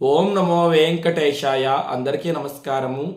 ఓం నమో వెంకటేశాయ. అందరికీ నమస్కారము.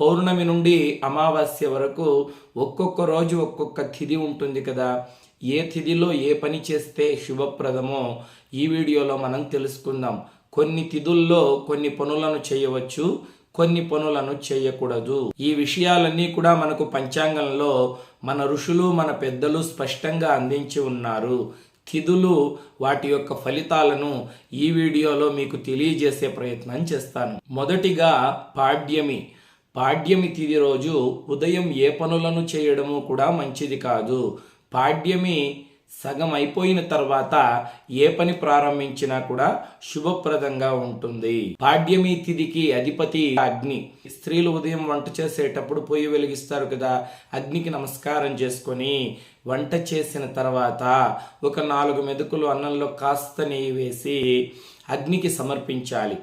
పౌర్ణమి నుండి అమావాస్య వరకు ఒక్కొక్క రోజు ఒక్కొక్క తిథి ఉంటుంది కదా. ఏ తిథిలో ఏ పని చేస్తే శుభప్రదమో ఈ వీడియోలో మనం తెలుసుకుందాం. కొన్ని తిథుల్లో కొన్ని పనులను చేయవచ్చు కొన్ని పనులను చేయకూడదు. ఈ విషయాలన్నీ కూడా మనకు పంచాంగంలో మన ఋషులు మన పెద్దలు స్పష్టంగా అందించి ఉన్నారు. తిథులు వాటి యొక్క ఫలితాలను ఈ వీడియోలో మీకు తెలియజేసే ప్రయత్నం చేస్తాను. మొదటిగా పాడ్యమి. పాడ్యమి తిథి రోజు ఉదయం ఏ పనులను చేయడము కూడా మంచిది కాదు. పాడ్యమి సగం అయిపోయిన తర్వాత ఏ పని ప్రారంభించినా కూడా శుభప్రదంగా ఉంటుంది. పాడ్యమి తిథికి అధిపతి అగ్ని. స్త్రీలు ఉదయం వంట చేసేటప్పుడు పొయ్యి వెలిగిస్తారు కదా అగ్నికి నమస్కారం చేసుకొని వంట చేసిన తర్వాత ఒక నాలుగు మెతుకులు అన్నంలో కాస్త నెయ్యి వేసి అగ్నికి సమర్పించాలి.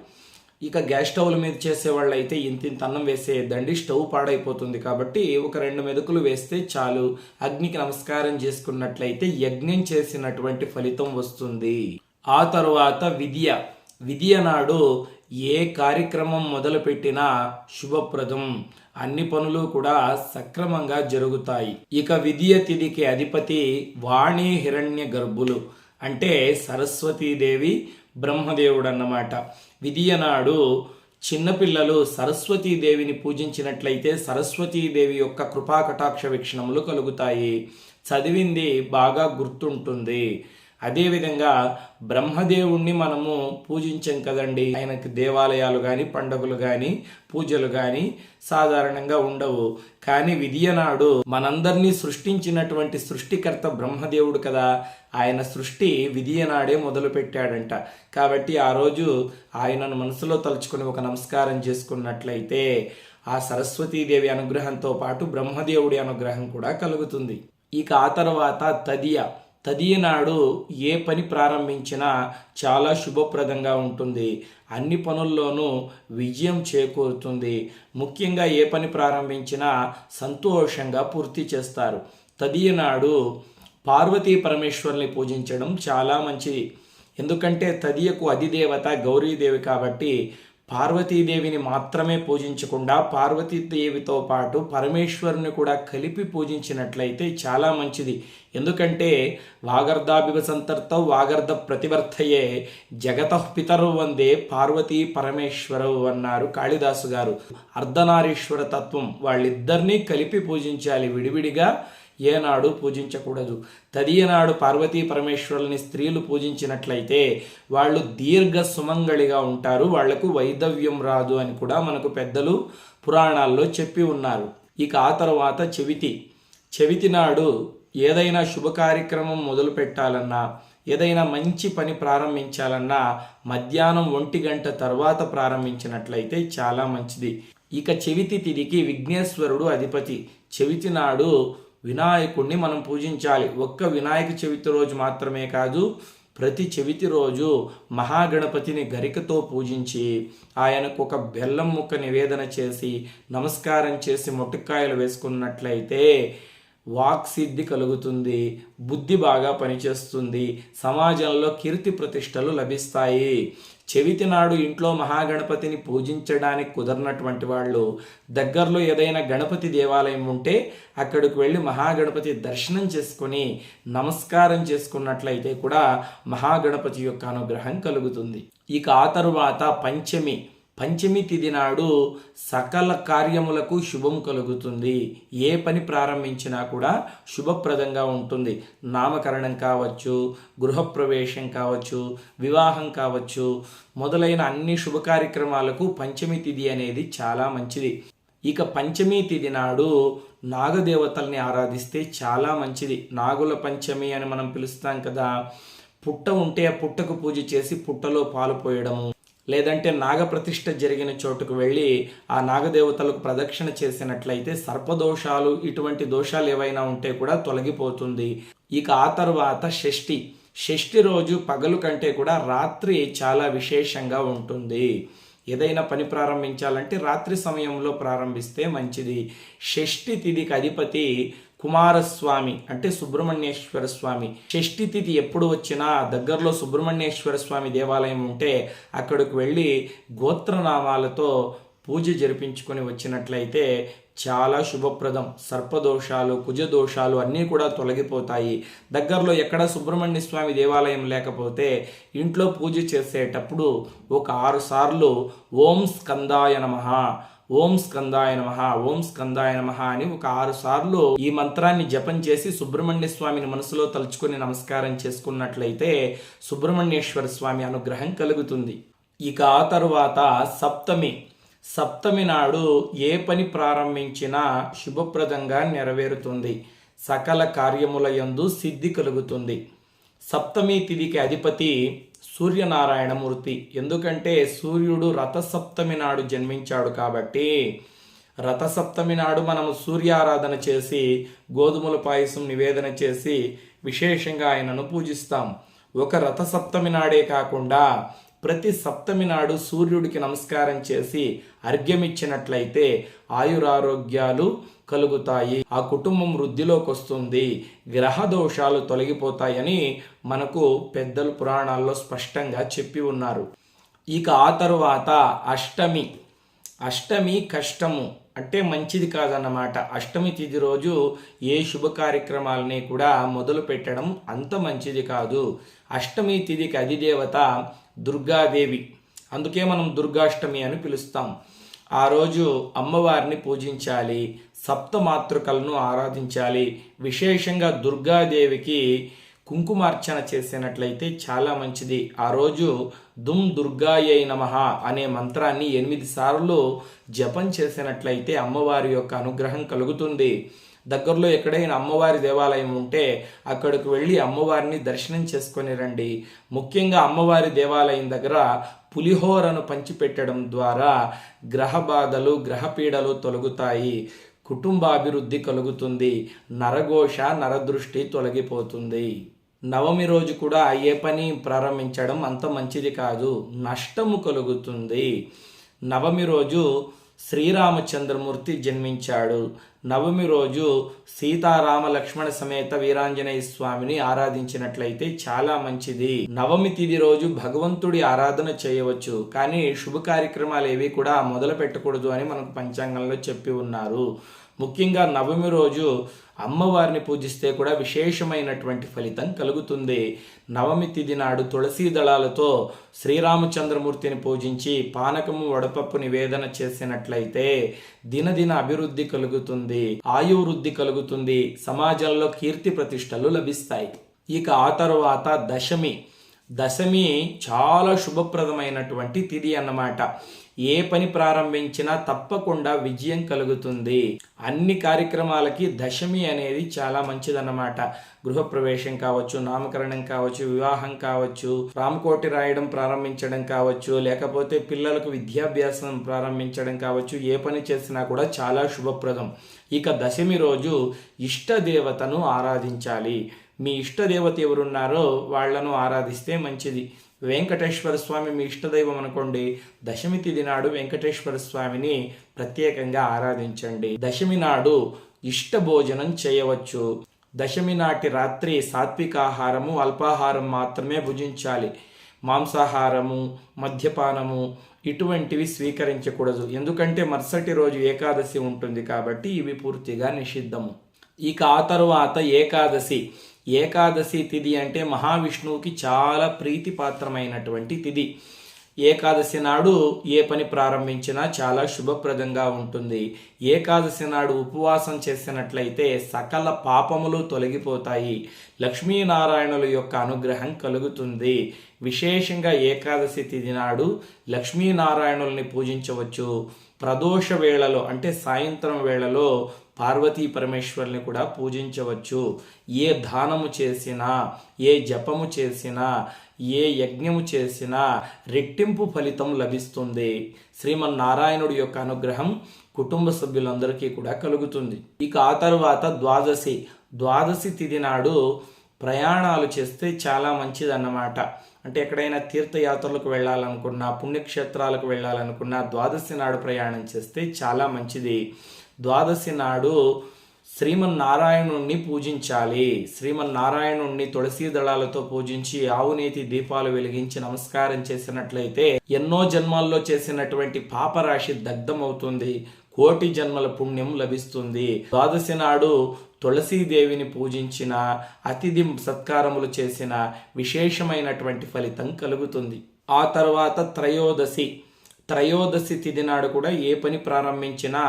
ఇక గ్యాస్ స్టవ్ల మీద చేసేవాళ్ళు అయితే ఇంత ఇంత అన్నం వేసేయద్దండి స్టవ్ పాడైపోతుంది కాబట్టి ఒక రెండు మెతుకులు వేస్తే చాలు. అగ్నికి నమస్కారం చేసుకున్నట్లయితే యజ్ఞం చేసినటువంటి ఫలితం వస్తుంది. ఆ తరువాత విద్య. విద్య నాడు ఏ కార్యక్రమం మొదలుపెట్టినా శుభప్రదం. అన్ని పనులు కూడా సక్రమంగా జరుగుతాయి. ఇక విద్య తిథికి అధిపతి వాణి హిరణ్య గర్భులు. అంటే సరస్వతీదేవి బ్రహ్మదేవుడు అన్నమాట. విధియనాడు చిన్నపిల్లలు సరస్వతీదేవిని పూజించినట్లయితే సరస్వతీదేవి యొక్క కృపాకటాక్ష వీక్షణములు కలుగుతాయి. చదివింది బాగా గుర్తుంటుంది. అదేవిధంగా బ్రహ్మదేవుణ్ణి మనము పూజించాం కదండి. ఆయనకి దేవాలయాలు కానీ పండుగలు కానీ పూజలు కానీ సాధారణంగా ఉండవు. కానీ విధియనాడు మనందరినీ సృష్టించినటువంటి సృష్టికర్త బ్రహ్మదేవుడు కదా. ఆయన సృష్టి విధియనాడే మొదలుపెట్టాడంట. కాబట్టి ఆ రోజు ఆయనను మనసులో తలుచుకుని ఒక నమస్కారం చేసుకున్నట్లయితే ఆ సరస్వతీదేవి అనుగ్రహంతో పాటు బ్రహ్మదేవుడి అనుగ్రహం కూడా కలుగుతుంది. ఇక ఆ తర్వాత తదియ తదియనాడు ఏ పని ప్రారంభించినా చాలా శుభప్రదంగా ఉంటుంది. అన్ని పనుల్లోనూ విజయం చేకూరుతుంది. ముఖ్యంగా ఏ పని ప్రారంభించినా సంతోషంగా పూర్తి చేస్తారు. తదియనాడు పార్వతీ పరమేశ్వరుని పూజించడం చాలా మంచిది. ఎందుకంటే తదియకు అధిదేవత గౌరీదేవి కాబట్టి పార్వతీదేవిని మాత్రమే పూజించకుండా పార్వతీదేవితో పాటు పరమేశ్వరుని కూడా కలిపి పూజించినట్లయితే చాలా మంచిది. ఎందుకంటే వాగర్ధాభివ సంతర్త వాగర్ధ ప్రతివర్తయే జగత పితరు వందే పార్వతీ పరమేశ్వరవు అన్నారు కాళిదాసు గారు. అర్ధనారీశ్వర తత్వం వాళ్ళిద్దరినీ కలిపి పూజించాలి విడివిడిగా. ఏనాడు పూజించకూడదు. తదియనాడు పార్వతీ పరమేశ్వరుల్ని స్త్రీలు పూజించినట్లయితే వాళ్ళు దీర్ఘ సుమంగళిగా ఉంటారు. వాళ్ళకు వైదవ్యం రాదు అని కూడా మనకు పెద్దలు పురాణాల్లో చెప్పి ఉన్నారు. ఇక ఆ తర్వాత చెవితి. చెవితి నాడు ఏదైనా శుభ కార్యక్రమం మొదలు పెట్టాలన్నా ఏదైనా మంచి పని ప్రారంభించాలన్నా మధ్యాహ్నం ఒంటి గంట తర్వాత ప్రారంభించినట్లయితే చాలా మంచిది. ఇక చెవితి తిరిగి విఘ్నేశ్వరుడు అధిపతి. చెవితి నాడు వినాయకుడిని మనం పూజించాలి. ఒక్క వినాయక చవితి రోజు మాత్రమే కాదు ప్రతి చవితి రోజు మహాగణపతిని గరికతో పూజించి ఆయనకు ఒక బెల్లం ముక్క నివేదన చేసి నమస్కారం చేసి మొట్టికాయలు వేసుకున్నట్లయితే వాక్ సిద్ధి కలుగుతుంది బుద్ధి బాగా పనిచేస్తుంది సమాజంలో కీర్తి ప్రతిష్టలు లభిస్తాయి. చెవితి నాడు ఇంట్లో మహాగణపతిని పూజించడానికి కుదరనటువంటి వాళ్ళు దగ్గరలో ఏదైనా గణపతి దేవాలయం ఉంటే అక్కడికి వెళ్ళి మహాగణపతి దర్శనం చేసుకొని నమస్కారం చేసుకున్నట్లయితే కూడా మహాగణపతి యొక్క అనుగ్రహం కలుగుతుంది. ఇక ఆ తరువాత పంచమి. పంచమి తిథి నాడు సకల కార్యములకు శుభం కలుగుతుంది. ఏ పని ప్రారంభించినా కూడా శుభప్రదంగా ఉంటుంది. నామకరణం కావచ్చు గృహప్రవేశం కావచ్చు వివాహం కావచ్చు మొదలైన అన్ని శుభ కార్యక్రమాలకు పంచమి తిథి అనేది చాలా మంచిది. ఇక పంచమి తిథి నాడు నాగదేవతల్ని ఆరాధిస్తే చాలా మంచిది. నాగుల పంచమి అని మనం పిలుస్తాం కదా పుట్ట ఉంటే ఆ పుట్టకు పూజ చేసి పుట్టలో పాలు పోయడము. లేదంటే నాగప్రతిష్ఠ జరిగిన చోటుకు వెళ్ళి ఆ నాగదేవతలకు ప్రదక్షిణ చేసినట్లయితే సర్పదోషాలు ఇటువంటి దోషాలు ఏవైనా ఉంటే కూడా తొలగిపోతుంది. ఇక ఆ తర్వాత షష్ఠి. షష్ఠి రోజు పగలు కంటే కూడా రాత్రి చాలా విశేషంగా ఉంటుంది. ఏదైనా పని ప్రారంభించాలంటే రాత్రి సమయంలో ప్రారంభిస్తే మంచిది. షష్ఠి తిథికి అధిపతి కుమారస్వామి అంటే సుబ్రహ్మణ్యేశ్వర స్వామి. షష్ఠి తిథి ఎప్పుడు వచ్చినా దగ్గరలో సుబ్రహ్మణ్యేశ్వర స్వామి దేవాలయం ఉంటే అక్కడికి వెళ్ళి గోత్రనామాలతో పూజ జరిపించుకొని వచ్చినట్లయితే చాలా శుభప్రదం. సర్పదోషాలు కుజదోషాలు అన్నీ కూడా తొలగిపోతాయి. దగ్గరలో ఎక్కడ సుబ్రహ్మణ్య స్వామి దేవాలయం లేకపోతే ఇంట్లో పూజ చేసేటప్పుడు ఒక ఆరు సార్లు ఓం స్కందాయ నమః ఓం స్కందాయ నమ ఓం స్కందాయ నమ అని ఒక ఆరు సార్లు ఈ మంత్రాన్ని జపం చేసి సుబ్రహ్మణ్య స్వామిని మనసులో తలుచుకొని నమస్కారం చేసుకున్నట్లయితే సుబ్రహ్మణ్యేశ్వర స్వామి అనుగ్రహం కలుగుతుంది. ఇక ఆ తరువాత సప్తమి. సప్తమి నాడు ఏ పని ప్రారంభించినా శుభప్రదంగా నెరవేరుతుంది. సకల కార్యముల యందు సిద్ధి కలుగుతుంది. సప్తమి తిథికి అధిపతి సూర్యనారాయణమూర్తి. ఎందుకంటే సూర్యుడు రథసప్తమి నాడు జన్మించాడు కాబట్టి రథసప్తమి నాడు మనం సూర్యారాధన చేసి గోధుమల పాయసం నివేదన చేసి విశేషంగా ఆయనను పూజిస్తాం. ఒక రథసప్తమి నాడే కాకుండా ప్రతి సప్తమి నాడు సూర్యుడికి నమస్కారం చేసి అర్ఘ్యమిచ్చినట్లయితే ఆయురారోగ్యాలు కలుగుతాయి. ఆ కుటుంబం వృద్ధిలోకి వస్తుంది గ్రహ దోషాలు తొలగిపోతాయని మనకు పెద్దలు పురాణాల్లో స్పష్టంగా చెప్పి ఉన్నారు. ఇక ఆ తరువాత అష్టమి. అష్టమి కష్టము అంటే మంచిది కాదన్నమాట. అష్టమి తిథి రోజు ఏ శుభ కార్యక్రమాలని కూడా మొదలు పెట్టడం అంత మంచిది కాదు. అష్టమి తిథికి అధిదేవత దుర్గాదేవి. అందుకే మనం దుర్గాష్టమి అని పిలుస్తాం. ఆ రోజు అమ్మవారిని పూజించాలి సప్తమాతృకలను ఆరాధించాలి. విశేషంగా దుర్గాదేవికి కుంకుమార్చన చేసినట్లయితే చాలా మంచిది. ఆ రోజు దుమ్ దుర్గాయై నమః అనే మంత్రాన్ని ఎనిమిది సార్లు జపం చేసినట్లయితే అమ్మవారి యొక్క అనుగ్రహం కలుగుతుంది. దగ్గరలో ఎక్కడైనా అమ్మవారి దేవాలయం ఉంటే అక్కడికి వెళ్ళి అమ్మవారిని దర్శనం చేసుకొని రండి. ముఖ్యంగా అమ్మవారి దేవాలయం దగ్గర పులిహోరను పంచిపెట్టడం ద్వారా గ్రహ బాధలు గ్రహపీడలు తొలగుతాయి. కుటుంబాభివృద్ధి కలుగుతుంది. నరఘోష నరదృష్టి తొలగిపోతుంది. నవమి రోజు కూడా ఏ పని ప్రారంభించడం అంత మంచిది కాదు. నష్టము కలుగుతుంది. నవమి రోజు శ్రీరామచంద్రమూర్తి జన్మించాడు. నవమి రోజు సీతారామ లక్ష్మణ సమేత వీరాంజనేయ స్వామిని ఆరాధించినట్లయితే చాలా మంచిది. నవమి తిది రోజు భగవంతుడి ఆరాధన చేయవచ్చు. కానీ శుభ కార్యక్రమాలు ఏవి కూడా మొదలు పెట్టకూడదు అని మనకు పంచాంగంలో చెప్పి ఉన్నారు. ముఖ్యంగా నవమి రోజు అమ్మవారిని పూజిస్తే కూడా విశేషమైనటువంటి ఫలితం కలుగుతుంది. నవమి తిథి నాడు తులసీ దళాలతో శ్రీరామచంద్రమూర్తిని పూజించి పానకము వడపప్పు నివేదన చేసినట్లయితే దినదిన అభివృద్ధి కలుగుతుంది ఆయువృద్ధి కలుగుతుంది సమాజంలో కీర్తి ప్రతిష్టలు లభిస్తాయి. ఇక ఆ తర్వాత దశమి. దశమి చాలా శుభప్రదమైనటువంటి తిథి అన్నమాట. ఏ పని ప్రారంభించినా తప్పకుండా విజయం కలుగుతుంది. అన్ని కార్యక్రమాలకి దశమి అనేది చాలా మంచిదన్నమాట. గృహప్రవేశం కావచ్చు నామకరణం కావచ్చు వివాహం కావచ్చు రామకోటి రాయడం ప్రారంభించడం కావచ్చు లేకపోతే పిల్లలకు విద్యాభ్యాసం ప్రారంభించడం కావచ్చు ఏ పని చేసినా కూడా చాలా శుభప్రదం. ఇక దశమి రోజు ఇష్టదేవతను ఆరాధించాలి. మీ ఇష్టదేవత ఎవరున్నారో వాళ్ళను ఆరాధిస్తే మంచిది. వెంకటేశ్వర స్వామి మీ ఇష్టదైవం అనుకోండి. దశమి తిథి నాడు వెంకటేశ్వర స్వామిని ప్రత్యేకంగా ఆరాధించండి. దశమి నాడు ఇష్ట భోజనం చేయవచ్చు. దశమి నాటి రాత్రి సాత్వికాహారము అల్పాహారం మాత్రమే భుజించాలి. మాంసాహారము మద్యపానము ఇటువంటివి స్వీకరించకూడదు. ఎందుకంటే మరుసటి రోజు ఏకాదశి ఉంటుంది కాబట్టి ఇవి పూర్తిగా నిషిద్ధము. ఇక ఆ తరువాత ఏకాదశి. ఏకాదశి తిథి అంటే మహావిష్ణువుకి చాలా ప్రీతిపాత్రమైనటువంటి తిథి. ఏకాదశి నాడు ఏ పని ప్రారంభించినా చాలా శుభప్రదంగా ఉంటుంది. ఏకాదశి నాడు ఉపవాసం చేసినట్లయితే సకల పాపములు తొలగిపోతాయి. లక్ష్మీనారాయణుల యొక్క అనుగ్రహం కలుగుతుంది. విశేషంగా ఏకాదశి తిథి నాడు లక్ష్మీనారాయణుల్ని పూజించవచ్చు. ప్రదోష వేళలో అంటే సాయంత్రం వేళలో పార్వతీ పరమేశ్వరుని కూడా పూజించవచ్చు. ఏ దానము చేసినా ఏ జపము చేసినా ఏ యజ్ఞము చేసినా రెట్టింపు ఫలితం లభిస్తుంది. శ్రీమన్నారాయణుడి యొక్క అనుగ్రహం కుటుంబ సభ్యులందరికీ కూడా కలుగుతుంది. ఇక ఆ తరువాత ద్వాదశి. ద్వాదశి తిథి నాడు ప్రయాణాలు చేస్తే చాలా మంచిదన్నమాట. అంటే ఎక్కడైనా తీర్థయాత్రలకు వెళ్ళాలనుకున్నా పుణ్యక్షేత్రాలకు వెళ్ళాలనుకున్నా ద్వాదశి నాడు ప్రయాణం చేస్తే చాలా మంచిది. ద్వాదశి నాడు శ్రీమన్నారాయణుణ్ణి పూజించాలి. శ్రీమన్నారాయణుణ్ణి తులసీ దళాలతో పూజించి ఆవునేతి దీపాలు వెలిగించి నమస్కారం చేసినట్లయితే ఎన్నో జన్మాల్లో చేసినటువంటి పాపరాశి దగ్ధమవుతుంది. కోటి జన్మల పుణ్యం లభిస్తుంది. ద్వాదశి నాడు తులసీదేవిని పూజించిన అతిథి సత్కారములు చేసిన విశేషమైనటువంటి ఫలితం కలుగుతుంది. ఆ తర్వాత త్రయోదశి. త్రయోదశి తిథి నాడు కూడా ఏ పని ప్రారంభించినా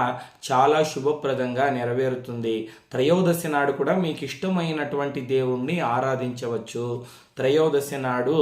చాలా శుభప్రదంగా నెరవేరుతుంది. త్రయోదశి నాడు కూడా మీకు ఇష్టమైనటువంటి దేవుణ్ణి ఆరాధించవచ్చు. త్రయోదశి నాడు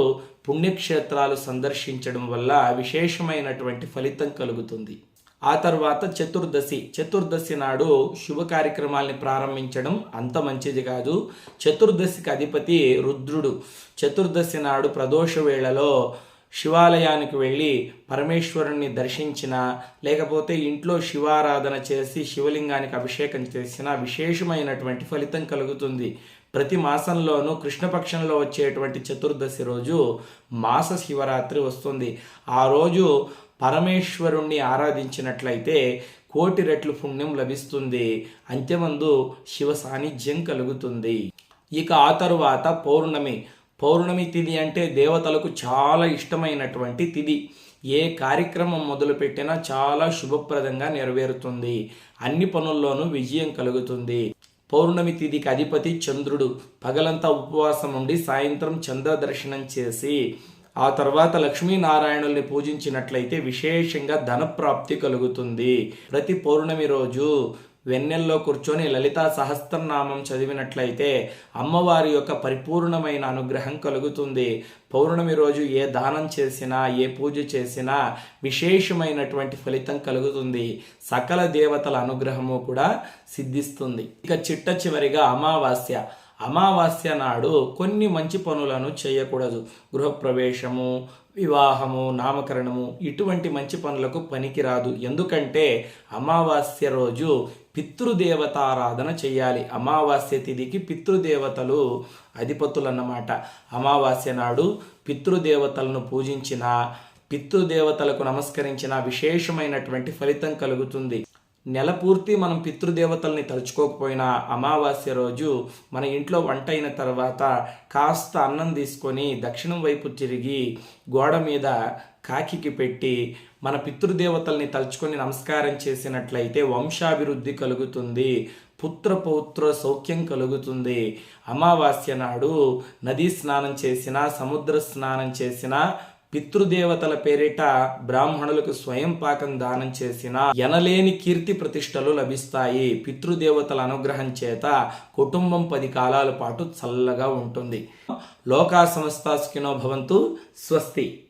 పుణ్యక్షేత్రాలు సందర్శించడం వల్ల విశేషమైనటువంటి ఫలితం కలుగుతుంది. ఆ తర్వాత చతుర్దశి. చతుర్దశి నాడు శుభ కార్యక్రమాల్ని ప్రారంభించడం అంత మంచిది కాదు. చతుర్దశికి అధిపతి రుద్రుడు. చతుర్దశి నాడు ప్రదోష వేళలో శివాలయానికి వెళ్ళి పరమేశ్వరుణ్ణి దర్శించిన లేకపోతే ఇంట్లో శివారాధన చేసి శివలింగానికి అభిషేకం చేసిన విశేషమైనటువంటి ఫలితం కలుగుతుంది. ప్రతి మాసంలోనూ కృష్ణపక్షంలో వచ్చేటువంటి చతుర్దశి రోజు మాస శివరాత్రి వస్తుంది. ఆ రోజు పరమేశ్వరుణ్ణి ఆరాధించినట్లయితే కోటి రెట్లు పుణ్యం లభిస్తుంది. అంత్యమందు శివ సాన్నిధ్యం కలుగుతుంది. ఇక ఆ తరువాత పౌర్ణమి. పౌర్ణమి తిథి అంటే దేవతలకు చాలా ఇష్టమైనటువంటి తిథి ఏ కార్యక్రమం మొదలుపెట్టినా చాలా శుభప్రదంగా నెరవేరుతుంది. అన్ని పనుల్లోనూ విజయం కలుగుతుంది. పౌర్ణమి తిథికి అధిపతి చంద్రుడు. పగలంతా ఉపవాసం ఉండి సాయంత్రం చంద్ర దర్శనం చేసి ఆ తర్వాత లక్ష్మీనారాయణుల్ని పూజించినట్లయితే విశేషంగా ధనప్రాప్తి కలుగుతుంది. ప్రతి పౌర్ణమి రోజు వెన్నెల్లో కూర్చొని లలితా సహస్రనామం చదివినట్లయితే అమ్మవారి యొక్క పరిపూర్ణమైన అనుగ్రహం కలుగుతుంది. పౌర్ణమి రోజు ఏ దానం చేసినా ఏ పూజ చేసినా విశేషమైనటువంటి ఫలితం కలుగుతుంది. సకల దేవతల అనుగ్రహము కూడా సిద్ధిస్తుంది. ఇక చిట్ట చివరిగా అమావాస్య. అమావాస్య నాడు కొన్ని మంచి పనులను చేయకూడదు. గృహప్రవేశము వివాహము నామకరణము ఇటువంటి మంచి పనులకు పనికిరాదు. ఎందుకంటే అమావాస్య రోజు పితృదేవతారాధన చేయాలి. అమావాస్య తిథికి పితృదేవతలు అధిపతులు అన్నమాట అమావాస్య నాడు పితృదేవతలను పూజించిన పితృదేవతలకు నమస్కరించిన విశేషమైనటువంటి ఫలితం కలుగుతుంది. నెల పూర్తి మనం పితృదేవతల్ని తలుచుకోకపోయినా అమావాస్య రోజు మన ఇంట్లో వంట అయిన తర్వాత కాస్త అన్నం తీసుకొని దక్షిణం వైపు తిరిగి గోడ మీద కాకికి పెట్టి మన పితృదేవతల్ని తలుచుకొని నమస్కారం చేసినట్లయితే వంశాభివృద్ధి కలుగుతుంది పుత్ర పౌత్ర సౌఖ్యం కలుగుతుంది. అమావాస్య నాడు నదీ స్నానం చేసిన సముద్ర స్నానం చేసిన పితృదేవతల పేరిట బ్రాహ్మణులకు స్వయం పాకం దానం చేసిన ఎనలేని కీర్తి ప్రతిష్టలు లభిస్తాయి. పితృదేవతల అనుగ్రహం చేత కుటుంబం పది కాలాల పాటు చల్లగా ఉంటుంది. లోకా సమస్తాస్కినో భవంతు స్వస్తి.